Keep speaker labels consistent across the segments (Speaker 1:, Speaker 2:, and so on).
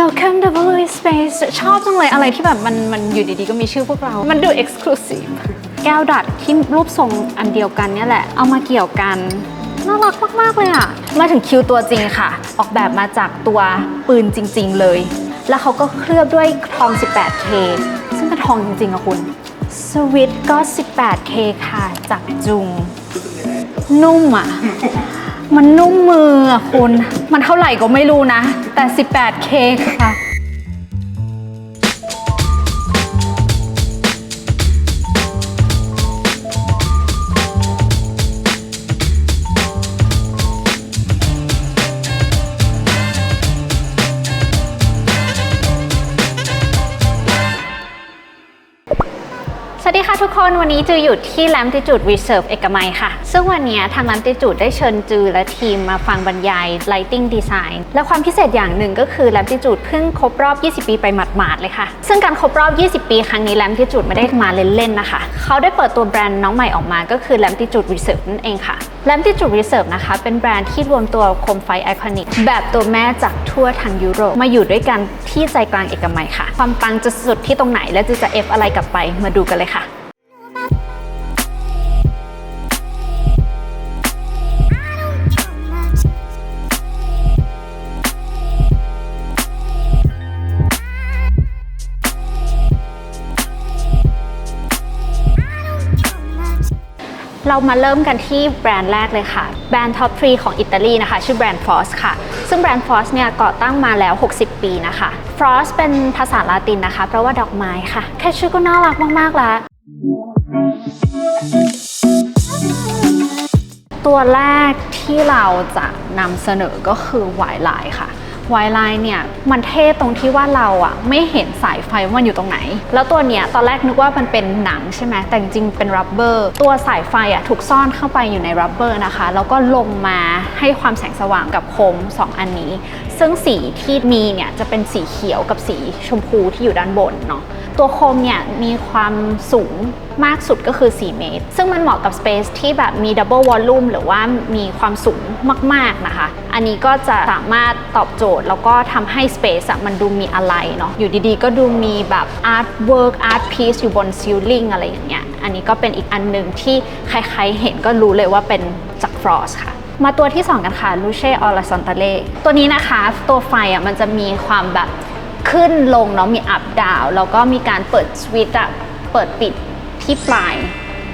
Speaker 1: Welcome to Blue Space ชอบจังเลยอะไรที่แบบมันมันอยู่ดีๆ ก็มีชื่อพวกเรา มันดู exclusive แก้วดัดที่รูปทรงอันเดียวกันเนี่ยแหละ เอามาเกี่ยวกันน่ารักมาก ๆ เลยอะมาถึงคิวตัวจริงค่ะ ออกแบบมาจากตัวปืนจริง ๆ เลย แล้วเขาก็เคลือบด้วยทอง 18K ซึ่งเป็นทองจริง ๆอะคุณ สวิตก็ 18K ค่ะ จากจุง นุ่มอะ มันนุ่มมืออะคุณ มันเท่าไหร่ก็ไม่รู้นะ แต่ 18K ค่ะ คนวันนี้จืออยู่ที่ Lamtitude Reserve เอกมัยค่ะ ซึ่งวันนี้ทาง Lamtitude ได้เชิญจือและทีมมาฟังบรรยาย Lighting Design และความพิเศษอย่างหนึ่งก็คือ Lamtitude เพิ่งครบรอบ 20 ปีไปหมาดๆเลยค่ะ ซึ่งการครบรอบ 20 ปีครั้งนี้ Lamtitude ไม่ได้มาเล่นๆนะคะ เขาได้เปิดตัวแบรนด์น้องใหม่ออกมาก็คือ Lamtitude Reserve นั่นเองค่ะ Lamtitude Reserve นะคะ เป็นแบรนด์ที่รวมตัวโคมไฟไอคอนิกแบบตัวแม่จากทั่วทางยุโรปมาอยู่ด้วยกันที่ใจกลางเอกมัยค่ะ ความปังจะสุดที่ตรงไหนและจะจะ F อะไรกลับไปมาดูกันเลยค่ะ เรามาเริ่มกันที่แบรนด์แรกเลยค่ะ แบรนด์ท็อปทรีของอิตาลีนะคะ ชื่อแบรนด์ Frost ค่ะ ซึ่งแบรนด์ Frost เนี่ยก่อตั้งมาแล้ว 60 ปีนะคะ Frost เป็นภาษาลาตินนะคะแปลว่าดอกไม้ค่ะ แค่ชื่อก็น่ารักมาก ๆ แล้วตัวแรกที่เราจะนำเสนอก็คือวายไลค่ะ วายไลน์เนี่ยมันเท่ตรงที่ว่าเราอะไม่เห็นสายไฟว่ามันอยู่ตรงไหน แล้วตัวเนี้ยตอนแรกนึกว่ามันเป็นหนังใช่ไหมแต่จริงๆเป็นรับเบอร์ตัวสายไฟอะถูกซ่อนเข้าไปอยู่ในรับเบอร์นะคะ แล้วก็ลงมาให้ความแสงสว่างกับโคม 2 อันนี้ ซึ่งสีที่มีเนี่ยจะเป็นสีเขียวกับสีชมพูที่อยู่ด้านบนเนาะ ตัวโคมเนี่ยมีความสูงมากสุดก็คือ 4 เมตร ซึ่งมันเหมาะกับสเปซที่แบบมีดับเบิลวอลลุ่มหรือว่ามีความสูงมาก ๆ นะคะ อันนี้ก็จะสามารถตอบโจทย์ แล้วก็ทำให้สเปซมันดูมีอะไรเนาะ อยู่ดีๆ ก็ดูมีแบบอาร์ตเวิร์กอาร์ตพีซอยู่บนซิลลิงอะไรอย่างเงี้ย อันนี้ก็เป็นอีกอันหนึ่งที่ใครๆ เห็นก็รู้เลยว่าเป็นจากฟรอสค่ะมาตัวที่ 2 กันค่ะลูเช่ออลาซอนตาเล่ตัวนี้นะคะ ตัวไฟอะมันจะมีความแบบ ขึ้นลงเนาะมีอัพดาวแล้วก็มีการเปิดสวิตช์อะเปิดปิดที่ปลาย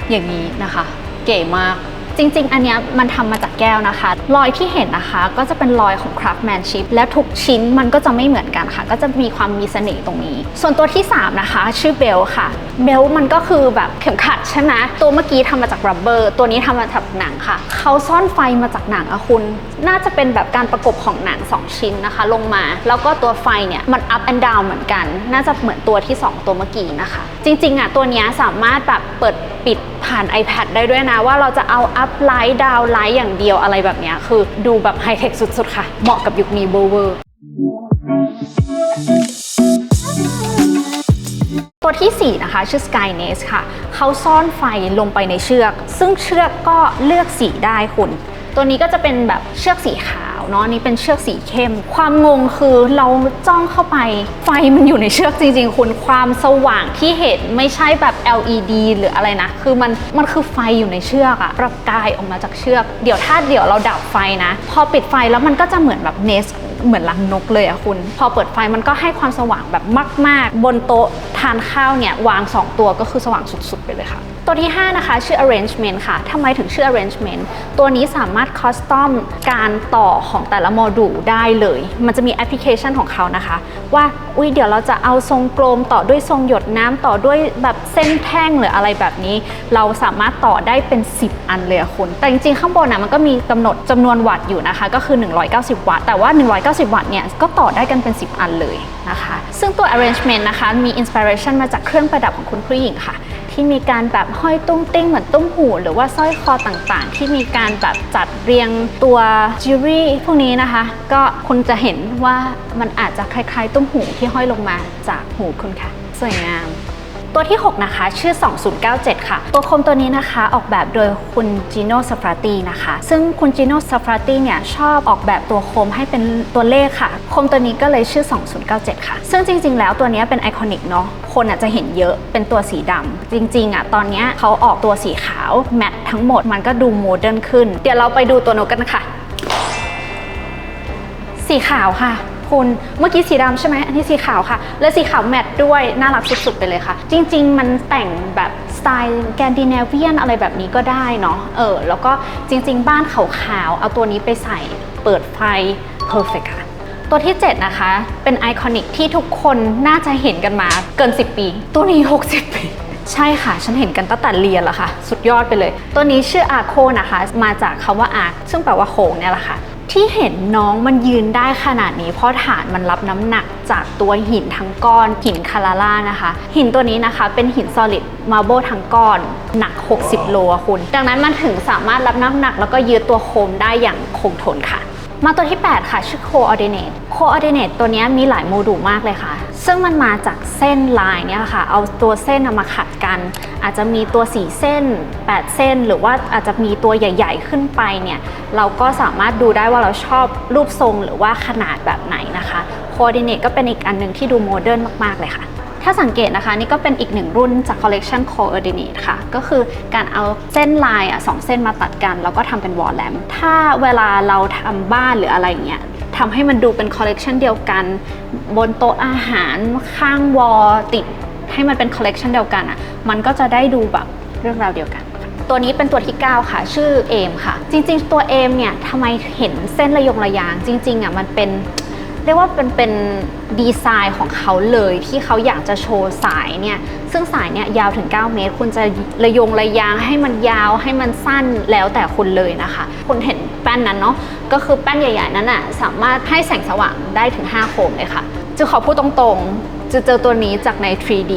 Speaker 1: อย่างนี้นะคะ เก๋มาก จริง ๆ อันเนี้ยมันทำมาจากแก้วนะคะ รอยที่เห็นนะคะก็จะเป็นรอยของ craftsmanship และทุกชิ้นมันก็จะไม่เหมือนกันค่ะ ก็จะมีความมีเสน่ห์ตรงนี้ ส่วนตัวที่ 3 นะคะ ชื่อเบลค่ะ เบลมันก็คือแบบเข็มขัดใช่ไหมตัวเมื่อกี้ทำมาจากรับเบอร์ ตัวนี้ทำมาจากหนังค่ะ เขาซ่อนไฟมาจากหนังอะคุณ น่าจะเป็นแบบการประกบของหนัง 2 ชิ้นนะคะ ลงมา แล้วก็ตัวไฟเนี่ยมัน up and down เหมือนกัน น่าจะเหมือนตัวที่ 2 ตัวเมื่อกี้นะคะ จริงๆอะตัวนี้สามารถแบบเปิดปิด ผ่าน iPad ได้ด้วยนะว่าเราจะเอา up light down light อย่างเดียวอะไรแบบนี้คือดูแบบไฮเทคสุดๆ ค่ะ เหมาะกับยุคนี้เบอร์เวอร์ตัวทีสี่ 4 นะคะ ชื่อ Sky n e s ค่ะเขาซ่อนไฟลงไปในเชือก ซึ่งเชือกก็เลือกสีได้คุณ ตัวนี้ก็จะเป็นแบบเชือกสีขาว เนาะนี่เป็นเชือกสีเข้ม ความงงคือเราจ้องเข้าไป ไฟมันอยู่ในเชือกจริง ๆ คุณความสว่างที่เห็นไม่ใช่แบบ LED หรืออะไรนะ คือมันมันคือไฟอยู่ในเชือกอะประกายออกมาจากเชือก เดี๋ยวถ้าเดี๋ยวเราดับไฟนะ พอปิดไฟแล้วมันก็จะเหมือนแบบเนส เหมือนรังนกเลยอะคุณ พอเปิดไฟมันก็ให้ความสว่างแบบมาก ๆ บนโต๊ะทานข้าวเนี่ยวาง 2 ตัวก็คือสว่างสุด ๆ ไปเลยค่ะ ตัวที่ 5 นะคะ ชื่อ arrangement ค่ะทำไมถึงชื่อ arrangement ตัวนี้สามารถคอสตอมการต่อของแต่ละโมดูลได้เลย มันจะมีแอปพลิเคชันของเขานะคะ ว่าอุ้ยเดี๋ยวเราจะเอาทรงกลมต่อด้วยทรงหยดน้ำต่อด้วยแบบเส้นแท่งหรืออะไรแบบนี้ เราสามารถต่อได้เป็น 10 อันเลยคุณ แต่จริงๆข้างบนนะมันก็มีกำหนดจำนวนวัตต์อยู่นะคะ ก็คือ 190 วัตต์แต่ว่า 190วัตต์เนี่ยก็ต่อได้กันเป็น 10 อันเลยนะคะ ซึ่งตัว arrangement นะคะ มีอินสปิเรชันมาจากเครื่องประดับของคุณผู้หญิงค่ะ ที่มีการแบบห้อยตุ้งติ้งเหมือนตุ้มหู หรือว่าสร้อยคอต่างๆ ที่มีการแบบจัดเรียงตัวจิวเวลรี่พวกนี้นะคะ ก็คุณจะเห็นว่ามันอาจจะคล้ายๆตุ้มหูที่ห้อยลงมาจากหูคุณค่ะ สวยงาม ตัวที่ 6 นะคะ ชื่อ 2097 ค่ะ ตัวโคมตัวนี้นะคะออกแบบโดยคุณจิโนซาฟราตีนะคะ ซึ่งคุณจิโนซาฟราตีเนี่ยชอบออกแบบตัวโคมให้เป็นตัวเลขค่ะโคมตัวนี้ก็เลยชื่อ 2097 ค่ะ ซึ่งจริง ๆ แล้วตัวนี้เป็นไอคอนิกเนาะคนอาจจะเห็นเยอะเป็นตัวสีดำจริงๆอะตอนเนี้ยเขาออกตัวสีขาวแมททั้งหมดมันก็ดูโมเดิร์นขึ้น เดี๋ยวเราไปดูตัวโนตกันนะคะสีขาวค่ะ คุณ เมื่อกี้สีดำใช่ไหมอันนี้สีขาวค่ะ และสีขาวแมทด้วยน่ารักสุดๆไปเลยค่ะ จริง ๆ มันแต่งแบบสไตล์แกนดิเนเวียนอะไรแบบนี้ก็ได้เนาะเออแล้วก็จริง ๆ บ้านขาวๆเอาตัวนี้ไปใส่เปิดไฟเพอร์เฟกค่ะตัวที่ 7 นะคะ เป็นไอคอนิกที่ทุกคนน่าจะเห็นกันมาเกิน 10 ปี ตัวนี้ 60 ปีใช่ค่ะ ฉันเห็นกันตั้งแต่เรียนแล้วค่ะ สุดยอดไปเลย ตัวนี้ชื่ออาโคนะคะ มาจากคำว่าอาร์ซึ่งแปลว่าโค้งเนี่ยแหละค่ะ ที่เห็นน้องมันยืนได้ขนาดนี้ เพราะฐานมันรับน้ำหนักจากตัวหินทั้งก้อนหินคาราล่านะคะ หินตัวนี้นะคะเป็นหิน solid marble ทั้งก้อน หนัก 60 โลอะคุณ ดังนั้นมันถึงสามารถรับน้ำหนัก แล้วก็ยืดตัวโคมได้อย่างคงทนค่ะ มาตัวที่ 8 ค่ะ ชื่อ coordinate coordinate ตัวนี้มีหลายโมดูลมากเลยค่ะ ซึ่งมันมาจากเส้นลายเนี่ยค่ะ เอาตัวเส้นมาขัดกัน อาจจะมีตัว 4 เส้น 8 เส้น หรือว่าอาจจะมีตัวใหญ่ๆขึ้นไปเนี่ย เราก็สามารถดูได้ว่าเราชอบรูปทรงหรือว่าขนาดแบบไหนนะคะ coordinate ก็เป็นอีกอันหนึ่งที่ดูโมเดิร์นมากๆเลยค่ะ ถ้าสังเกตนะคะนี่ก็เป็นอีกหนึ่งรุ่นจาก collection coordinate ค่ะ ก็คือการเอาเส้นลายอะสองเส้นมาตัดกัน แล้วก็ทำเป็น wall lamp ถ้าเวลาเราทำบ้านหรืออะไรอย่างเงี้ยทำให้มันดูเป็น collection เดียวกัน บนโต๊ะอาหารข้างวอลติดให้มันเป็น collection เดียวกันอะมันก็จะได้ดูแบบเรื่องราวเดียวกัน ตัวนี้เป็นตัวที่ 9 ค่ะ ชื่อเอมค่ะ จริง ๆ ตัวเอมเนี่ยทำไมเห็นเส้นระยงระยาง จริง ๆอะมันเป็น เรียกว่าเป็นเป็นดีไซน์ของเขาเลยที่เขาอยากจะโชว์สายเนี่ยซึ่งสายเนี่ยยาวถึง 9 เมตรคุณจะระยงระยางให้มันยาวให้มันสั้นแล้วแต่คุณเลยนะคะ คุณเห็นแป้นนั้นเนาะก็คือแป้นใหญ่ๆนั้นอะสามารถให้แสงสว่างได้ถึง 5 โคมเลยค่ะจะขอพูดตรงๆ จะเจอตัวนี้จากใน 3D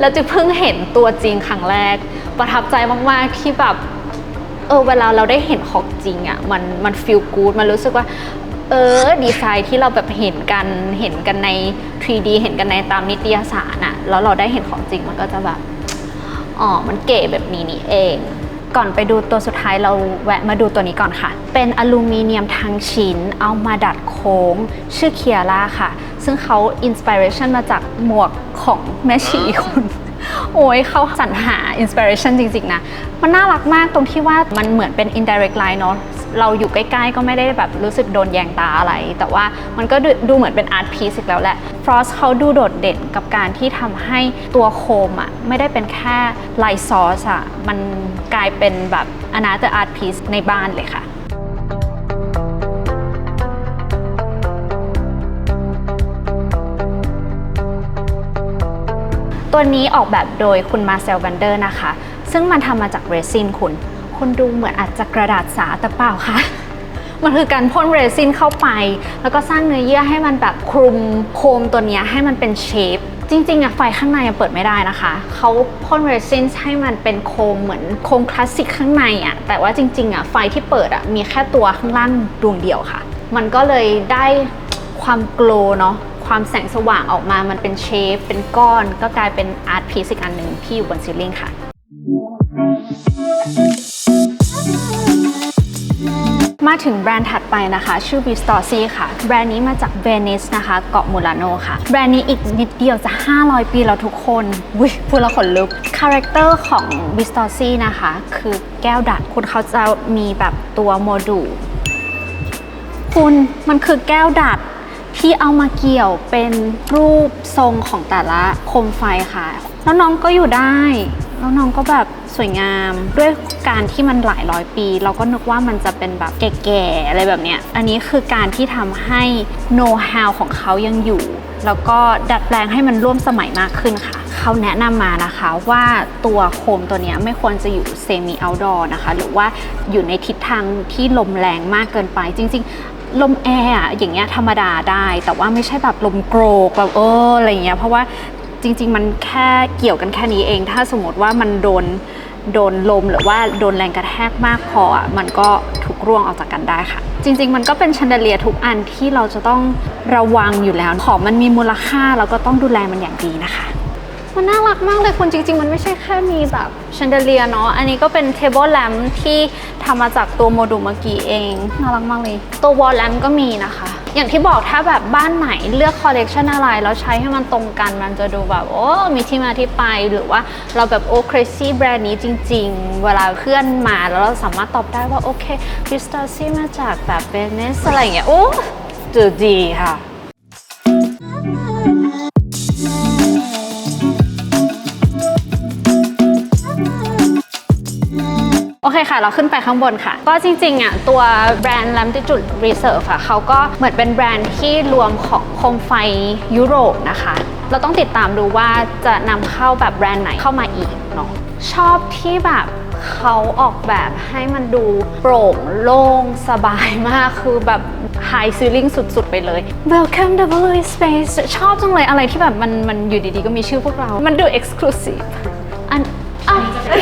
Speaker 1: แล้วจะเพิ่งเห็นตัวจริงครั้งแรก ประทับใจมากๆที่แบบเออเวลาเราได้เห็นของจริงอะ่ะมันมันฟีลกู๊ดมันรู้สึกว่า เออดีไซน์ที่เราแบบเห็นกันเห็นกันใน 3D เห็นกันในตามนิตยสารอะ่ะแล้วเราได้เห็นของจริงมันก็จะแบบอ๋อมันเก๋แบบนี้นี่เอง ก่อนไปดูตัวสุดท้ายเราแวะมาดูตัวนี้ก่อนค่ะ เป็นอลูมิเนียมทั้งชิ้น เอามาดัดโค้ง ชื่อเคียร่าค่ะ ซึ่งเขาอินสปิเรชันมาจากหมวกของแม่ชีคุณโอ้ยเขาสรรหาอินสปิเรชันจริง ๆ นะ มันน่ารักมากตรงที่ว่ามันเหมือนเป็น indirect line เนาะ เราอยู่ใกล้ๆ ก็ไม่ได้แบบรู้สึกโดนแยงตาอะไร แต่ว่ามันก็ดูเหมือนเป็นอาร์ตพีซอีกแล้วแหละฟรอสเขาดูโดดเด่นกับการที่ทำให้ตัวโคมอะไม่ได้เป็นแค่ไลซอสอะมันกลายเป็นแบบอนาเตอร์อาร์ตพีซในบ้านเลยค่ะตัวนี้ออกแบบโดยคุณมาเซลแวนเดอร์นะคะ ซึ่งมันทำมาจากเรซินคุณ คุณดูเหมือนอาจจะกระดาษสาแต่เปล่าค่ะ มันคือการพ่นเรซินเข้าไป แล้วก็สร้างเนื้อเยื่อให้มันแบบคลุมโคมตัวนี้ให้มันเป็นเชฟจริงๆอะไฟข้างในเปิดไม่ได้นะคะ เขาพ่นเรซินให้มันเป็นโคมเหมือนโคมคลาสสิกข้างในอะแต่ว่าจริงๆอะไฟที่เปิดอะมีแค่ตัวข้างล่างดวงเดียวค่ะ มันก็เลยได้ความโกลเนาะความแสงสว่างออกมามันเป็นเชฟ เป็นก้อน ก็กลายเป็นอาร์ตพีซอีกอันหนึ่งที่อยู่บนซีลิงค่ะ มาถึงแบรนด์ถัดไปนะคะ ชื่อ v i s t o s i ค่ะ แบรนด์นี้มาจากเวนิสนะคะ เกาะมูลาโนค่ะ แบรนด์นี้อีกนิดเดียวจะ 500 ปีแล้วทุกคนวิพูดแล้วขนลุกคาแรคเตอร์ของ v i s t o s i นะคะ คือแก้วดัดคุณเขาจะมีแบบตัวโมดูลคุณมันคือแก้วดัดที่เอามาเกี่ยวเป็นรูปทรงของแต่ละโคมไฟค่ะ แล้วน้องก็อยู่ได้ แล้วน้องก็แบบ สวยงาม ด้วยการที่มันหลายร้อยปี เราก็นึกว่ามันจะเป็นแบบแก่ๆอะไรแบบเนี้ยอันนี้คือการที่ทำให้โน้ตฮาวของเขายังอยู่ แล้วก็ดัดแปลงให้มันร่วมสมัยมากขึ้นค่ะเขาแนะนำมานะคะว่าตัวโคมตัวนี้ไม่ควรจะอยู่เซมิเอาดอร์นะคะ หรือว่าอยู่ในทิศทางที่ลมแรงมากเกินไปจริง ๆลมแอร์อะอย่างเงี้ยธรรมดาได้ แต่ว่าไม่ใช่แบบลมโกรกแบบเอออะไรเงี้ยเพราะว่า จริง ๆ มันแค่เกี่ยวกันแค่นี้เอง ถ้าสมมติว่ามันโดนโดนลมหรือว่าโดนแรงกระแทกมากพออะมันก็ถูกร่วงออกจากกันได้ค่ะ จริง ๆ มันก็เป็นชันเดเลียทุกอันที่เราจะต้องระวังอยู่แล้ว ของมันมีมูลค่าเราก็ต้องดูแลมันอย่างดีนะคะ มันน่ารักมากเลยคุณจริง ๆ มันไม่ใช่แค่มีแบบแชนเดเลียเนาะอันนี้ก็เป็นเทเบิลแลมที่ทำมาจากตัวโมดูลเมื่อกี้เอง น่ารักมากเลย ตัววอลแลมก็มีนะคะ อย่างที่บอกถ้าแบบบ้านไหนเลือกคอลเลกชันอะไร แล้วใช้ให้มันตรงกันมันจะดูแบบ โอ้ มีที่มาที่ไปหรือว่าเราแบบโอ้ครซี่แบรนด์นี้จริง ๆ เวลาเพื่อนมาแล้วเราสามารถตอบได้ว่า โอเคคริสตาซี่มาจากแบบเวนิสอะไรอย่างเงี้ยโอ้จืดดีค่ะ เคค่ะ เราขึ้นไปข้างบนค่ะ ก็จริงๆอะตัวแบรนด์ Latitude Reserve อะเขาก็เหมือนเป็นแบรนด์ที่รวมของโคมไฟยุโรปนะคะ เราต้องติดตามดูว่าจะนำเข้าแบบแบรนด์ไหนเข้ามาอีกเนาะชอบที่แบบเขาออกแบบให้มันดูโปร่งโล่งสบายมากคือแบบ High Ceiling สุดๆ ไปเลย Welcome W Space ชอบจังเลยอะไรที่แบบมันมันอยู่ดีๆ ก็มีชื่อพวกเรา มันดู Exclusive อัน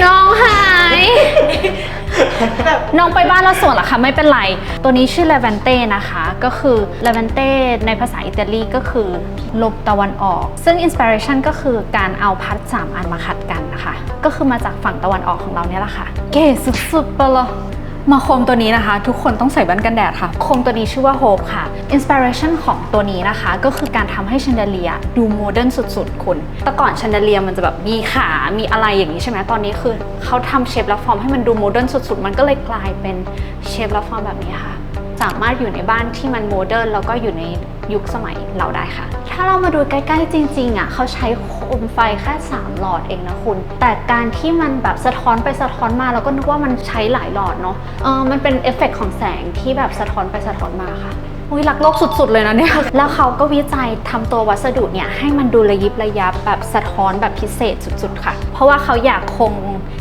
Speaker 1: น้องหายน้องไปบ้านแล้วส่วนเหรอคะไม่เป็นไร ตัวนี้ชื่อ Levante นะคะ ก็คือ Levante ในภาษาอิตาลีก็คือลมตะวันออก ซึ่ง inspiration ก็คือการเอาพัดสามอันมาขัดกันนะคะ ก็คือมาจากฝั่งตะวันออกของเราเนี่ยแหละค่ะ เก๋สุดๆไปเลย มาโคมตัวนี้นะคะ ทุกคนต้องใส่แว่นกันแดดค่ะ โคมตัวนี้ชื่อว่า Hope ค่ะ inspiration ของตัวนี้นะคะ ก็คือการทำให้ชันเดเลียดูโมเดิร์นสุดๆ คุณ แต่ก่อนชันเดเลียมันจะแบบมีขา มีอะไรอย่างนี้ใช่ไหมตอนนี้คือเขาทำเชฟและฟอร์มให้มันดูโมเดิร์นสุดๆ มันก็เลยกลายเป็นเชฟและฟอร์มแบบนี้ค่ะ สามารถอยู่ในบ้านที่มันโมเดิร์นแล้วก็อยู่ในยุคสมัยเราได้ค่ะ ถ้าเรามาดูใกล้ๆจริงๆอะเขาใช้โคมไฟแค่3หลอดเองนะคุณ แต่การที่มันแบบสะท้อนไปสะท้อนมาเราก็นึกว่ามันใช้หลายหลอดเนาะเออมันเป็นเอฟเฟกต์ของแสงที่แบบสะท้อนไปสะท้อนมาค่ะอุ้ยรักโลกสุดๆ เลยนะเนี่ย แล้วเขาก็วิจัยทำตัววัสดุเนี่ยให้มันดูระยิบระยับแบบสะท้อนแบบพิเศษสุดๆ ค่ะ เพราะว่าเขาอยากคง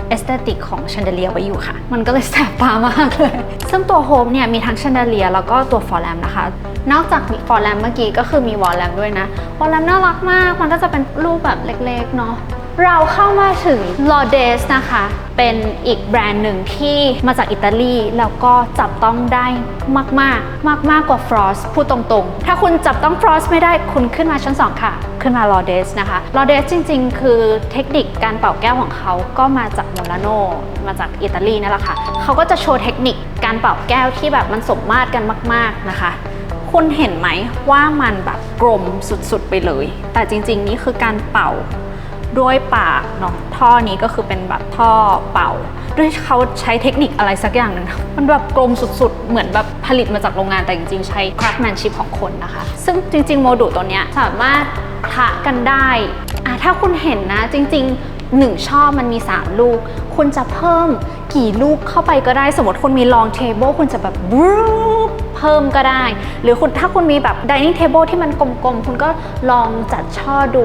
Speaker 1: เอสเตติกของชันเดเลียไว้อยู่ค่ะ มันก็เลยแสบตามากเลย ซึ่งตัวโฮมเนี่ยมีทั้งชันเดเลียแล้วก็ตัวฟอร์แลมนะคะ นอกจากฟอร์แลมเมื่อกี้ก็คือมีวอลแลมด้วยนะ วอลแลมน่ารักมาก มันก็จะเป็นรูปแบบเล็กๆเนาะ เราเข้ามาถึง l o d e s นะคะ เป็นอีกแบรนด์หนึ่งที่มาจากอิตาลีแล้วก็จับต้องได้มากๆมากๆกว่า Frost พูดตรงๆ ถ้าคุณจับต้อง Frost ไม่ได้คุณขึ้นมาชั้น 2 ค่ะ ขึ้นมา l o d e s นะคะ l o d e s จริงๆ คือเทคนิคการเป่าแก้วของเขาก็มาจากโมลาโนมาจากอิตาลีนั่นแหละค่ะ เขาก็จะโชว์เทคนิคการเป่าแก้วที่แบบมันสมมาตรกันมาก ๆนะคะคุณเห็นไหมว่ามันแบบกลมสุดๆไปเลย แต่จริงๆ นี่คือการเป่า ด้วยปากเนาะท่อนี้ก็คือเป็นแบบท่อเป่า ด้วยเขาใช้เทคนิคอะไรสักอย่างนึงมันแบบกลมสุดๆ เหมือนแบบผลิตมาจากโรงงานแต่จริงๆ ใช้ craftsmanship ของคนนะคะ ซึ่งจริง ๆ โมดูลตัวเนี้ยสามารถทะกันได้อะถ้าคุณเห็นนะจริงๆ1ช่อมันมี 3 ลูก คุณจะเพิ่มกี่ลูกเข้าไปก็ได้ สมมติคุณมี long table คุณจะแบบบรูป พิ่มก็ได้ หรือคุณถ้าคุณมีแบบ dining table ที่มันกลมๆ คุณก็ลองจัดช่อดู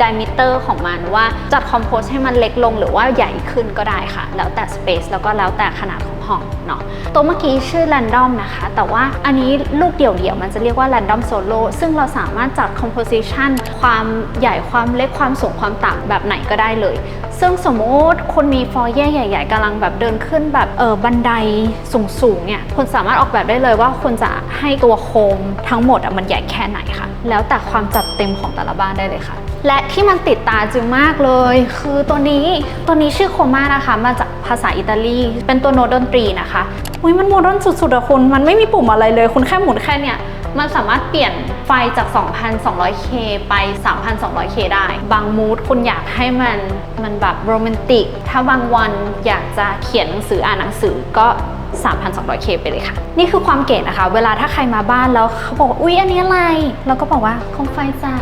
Speaker 1: diameter ของมันว่าจัด compose ให้มันเล็กลงหรือว่าใหญ่ขึ้นก็ได้ค่ะ แล้วแต่ space แล้วก็แล้วแต่ขนาดของ ห้องเนาะตัวเมื่อกี้ชื่อ random นะคะ แต่ว่าอันนี้ลูกเดี่ยวๆมันจะเรียกว่า random solo ซึ่งเราสามารถจัด composition ความใหญ่ความเล็กความสูงความต่ำแบบไหนก็ได้เลย ซึ่งสมมติคุณมีฟอร์เย่ใหญ่ ๆกำลังแบบเดินขึ้นแบบเออบันไดสูงๆเนี่ยคุณสามารถออกแบบได้เลยว่าคุณจะให้ตัวโคมทั้งหมดอะมันใหญ่แค่ไหนค่ะ แล้วแต่ความจัดเต็มของแต่ละบ้านได้เลยค่ะ และที่มันติดตาจึงมากเลย คือตัวนี้ตัวนี้ชื่อโคม่านะคะ มาจากภาษาอิตาลี เป็นตัวโน้ตดนตรีนะคะอุ้ยมันโมเดิร์นสุดๆอะคุณ มันไม่มีปุ่มอะไรเลย คุณแค่หมุนแค่เนี่ยมันสามารถเปลี่ยนไฟจาก 2,200K ไป 3,200K ได้ บางมูดคุณอยากให้มันมันแบบโรแมนติก ถ้าบางวันอยากจะเขียนหนังสืออ่านหนังสือก็ 3,200K ไปเลยค่ะ นี่คือความเก๋นะคะ เวลาถ้าใครมาบ้านแล้วเขาบอกว่าอุ๊ย อันนี้อะไร เราก็บอกว่าโคมไฟจ้า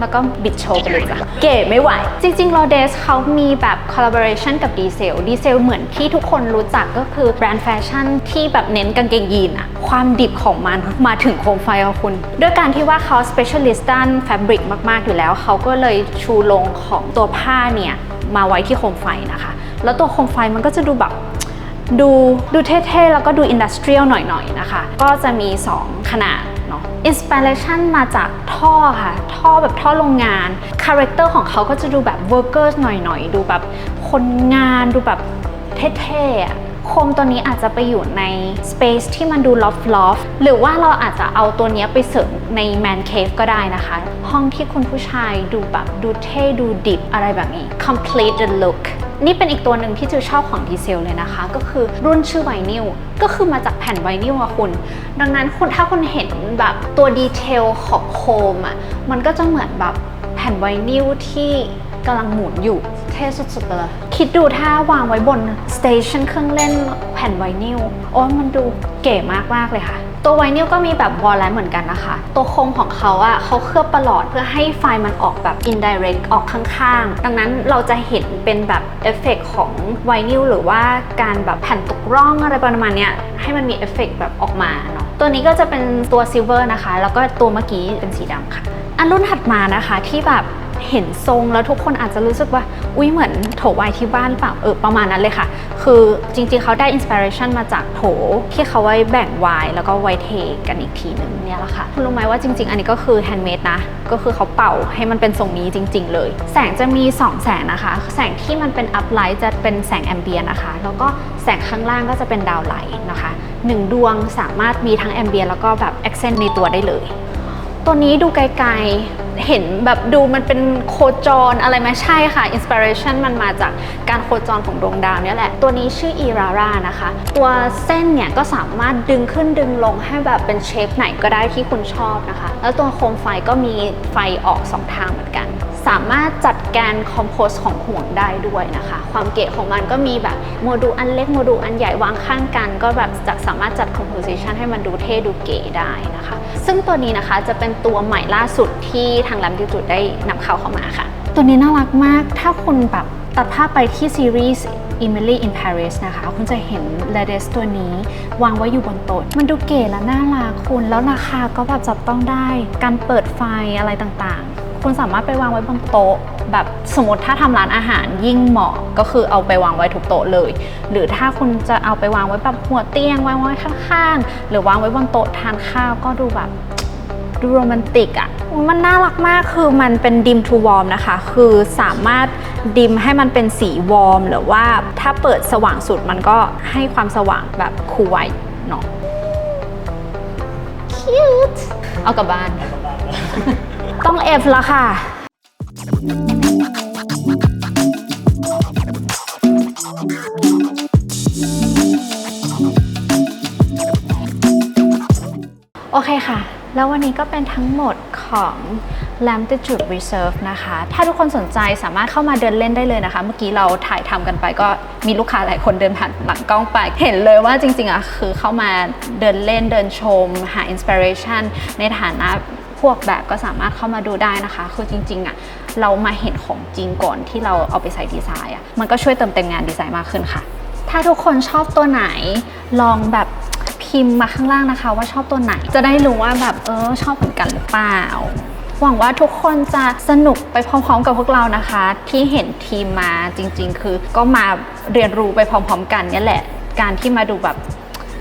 Speaker 1: แล้วก็บิดโชว์ไปเลยจ้ะเก๋ไม่ไหว จริงๆ r o d e s เขามีแบบ collaboration กับดีเซลดีเซลเหมือนที่ทุกคนรู้จักก็คือแบรนด์แฟชั่นที่แบบเน้นกางเกงยีนอะความดิบของมันมาถึงโคมไฟเอาคุณ ด้วยการที่ว่าเขา specialist ด้าน fabric มากๆ อยู่แล้ว เขาก็เลยชูลงของตัวผ้าเนี่ย มาไว้ที่โคมไฟนะคะ แล้วตัวโคมไฟมันก็จะดูแบบดูดูเท่ๆ แล้วก็ดูอินดัสเทรียลหน่อยๆนะคะ ก็จะมี 2 ขนาด เนาะอินสปิเรชันมาจากท่อค่ะ ท่อแบบท่อโรงงานคาแรคเตอร์ของเขาก็จะดูแบบเวิร์กเกอร์หน่อยๆ ดูแบบคนงานดูแบบเท่ๆอะโคมตัวนี้อาจจะไปอยู่ใน space ที่มันดู loft loft หรือว่าเราอาจจะเอาตัวนี้ไปเสริมใน man cave ก็ได้นะคะ ห้องที่คุณผู้ชายดูแบบดูเท่ดูดิบอะไรแบบนี้ complete the look นี่เป็นอีกตัวหนึ่งที่จิวชอบของดีเซลเลยนะคะ ก็คือรุ่นชื่อไวนิลก็คือมาจากแผ่นไวนิลอะคุณ ดังนั้นคุณถ้าคุณเห็นแบบตัวดีเทลของโคมอะมันก็จะเหมือนแบบแผ่นไวนิลที่กำลังหมุนอยู่เท่สุดๆเลย คิดดูถ้าวางไว้บนสเตชันเครื่องเล่นแผ่นไวนิลโอ้มันดูเก๋มากๆเลยค่ะ ตัวไวนิลก็มีแบบวอลไลท์เหมือนกันนะคะ ตัวโคมของเขาอะเขาเคลือบประหลอดเพื่อให้ไฟมันออกแบบ indirect ออกข้างๆ ดังนั้นเราจะเห็นเป็นแบบเอฟเฟกต์ของไวนิลหรือว่าการแบบแผ่นตกร่องอะไรประมาณเนี้ยให้มันมีเอฟเฟกต์แบบออกมาเนาะตัวนี้ก็จะเป็นตัวซิลเวอร์นะคะ แล้วก็ตัวเมื่อกี้เป็นสีดำค่ะ อันรุ่นถัดมานะคะที่แบบ เห็นทรงแล้วทุกคนอาจจะรู้สึกว่า อุ้ยเหมือนโถวน์ที่บ้านเปล่าเออประมาณนั้นเลยค่ะ คือจริงๆเขาได้อินสปิเรชันมาจากโถที่เขาไว้แบ่งวน์แล้วก็ไว้เทกันอีกทีหนึ่งเนี่ยแหละค่ะ คุณรู้ไหมว่าจริง ๆ อันนี้ก็คือแฮนด์เมดนะ ก็คือเขาเป่าให้มันเป็นทรงนี้จริง ๆ เลย แสงจะมี 2 แสงนะคะ แสงที่มันเป็นอัพไลท์จะเป็นแสงแอมเบียนะคะ แล้วก็แสงข้างล่างก็จะเป็นดาวไลท์นะคะหนึ่งดวงสามารถมีทั้งแอมเบียนแล้วก็แบบแอคเซนต์ในตัวได้เลย ตัวนี้ดูไกลๆ เห็นแบบดูมันเป็นโคจรอะไรไหมใช่ค่ะอินสปิเรชันมันมาจากการโคจรของดวงดาวเนี่ยแหละ ตัวนี้ชื่ออีรารานะคะ ตัวเส้นเนี่ยก็สามารถดึงขึ้นดึงลงให้แบบเป็นเชฟไหนก็ได้ที่คุณชอบนะคะ แล้วตัวโคมไฟก็มีไฟออกสองทางเหมือนกัน สามารถจัดการคอมโพสของห่วงได้ด้วยนะคะ ความเก๋ของมันก็มีแบบโมดูลอันเล็กโมดูลอันใหญ่วางข้างกันก็แบบจะสามารถจัดคอมโพสิชันให้มันดูเท่ดูเก๋ได้นะคะ ซึ่งตัวนี้นะคะจะเป็นตัวใหม่ล่าสุดที่ทางแลมดิจูดได้นำเข้าเข้ามาค่ะ ตัวนี้น่ารักมากถ้าคุณแบบตัดภาพไปที่ซีรีส์ Emily in Paris นะคะ คุณจะเห็น l a d e s ตัวนี้ วางไว้อยู่บนโต๊ะมันดูเก๋และน่ารักคุณ แล้วราคาก็แบบจับต้องได้ การเปิดไฟอะไรต่างๆ คุณสามารถไปวางไว้บนโต๊ะ แบบสมมติถ้าทำร้านอาหารยิ่งเหมาะก็คือเอาไปวางไว้ทุกโต๊ะเลย หรือถ้าคุณจะเอาไปวางไว้แบบหัวเตียงวางไว้ข้างๆ หรือวางไว้บนโต๊ะทานข้าวก็ดูแบบดูโรแมนติกอะ่ะ มันน่ารักมากคือมันเป็นดิมทูวอร์มนะคะ คือสามารถดิมให้มันเป็นสีวอร์มหรือว่าถ้าเปิดสว่างสุดมันก็ให้ความสว่างแบบคูลไวท์เนาะ cute เอากลับบ้าน ต้องเอฟละค่ะ โอเคค่ะ แล้ววันนี้ก็เป็นทั้งหมดของ Lamtitude Reserve นะคะ ถ้าทุกคนสนใจสามารถเข้ามาเดินเล่นได้เลยนะคะ เมื่อกี้เราถ่ายทำกันไปก็มีลูกค้าหลายคนเดินผ่านหลังกล้องไป เห็นเลยว่าจริงๆอะคือเข้ามาเดินเล่นเดินชม หาอินสปิเรชันในฐานะ พวกแบบก็สามารถเข้ามาดูได้นะคะ คือจริงๆอะเรามาเห็นของจริงก่อนที่เราเอาไปใส่ดีไซน์อะมันก็ช่วยเติมเต็มงานดีไซน์มากขึ้นค่ะ ถ้าทุกคนชอบตัวไหนลองแบบพิมพ์มาข้างล่างนะคะ ว่าชอบตัวไหน จะได้รู้ว่าแบบเออชอบเหมือนกันหรือเปล่าหวังว่าทุกคนจะสนุกไปพร้อมๆกับพวกเรานะคะ ที่เห็นทีมมาจริง ๆ คือก็มาเรียนรู้ไปพร้อม ๆ กันนี่แหละ การที่มาดูแบบ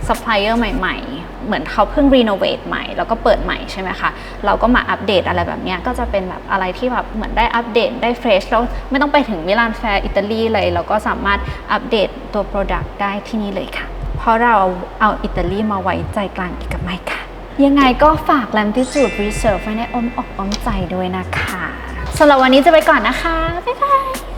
Speaker 1: ซัพพลายเออร์ใหม่ ๆ เหมือนเขาเพิ่งรีโนเวทใหม่ แล้วก็เปิดใหม่ใช่ไหมคะ เราก็มาอัปเดตอะไรแบบนี้ก็จะเป็นแบบอะไรที่แบบเหมือนได้อัปเดตได้เฟรชแล้วไม่ต้องไปถึงมิลานแฟร์อิตาลีเลย เราก็สามารถอัปเดตตัว Product ได้ที่นี่เลยค่ะ เพราะเราเอาอิตาลีมาไว้ใจกลางเอกมัยค่ะ ยังไงก็ฝาก Lamtitude Reserve ไว้ในอ้อมอกอ้อมใจด้วยนะคะสำหรับวันนี้จะไปก่อนนะคะบ๊ายบาย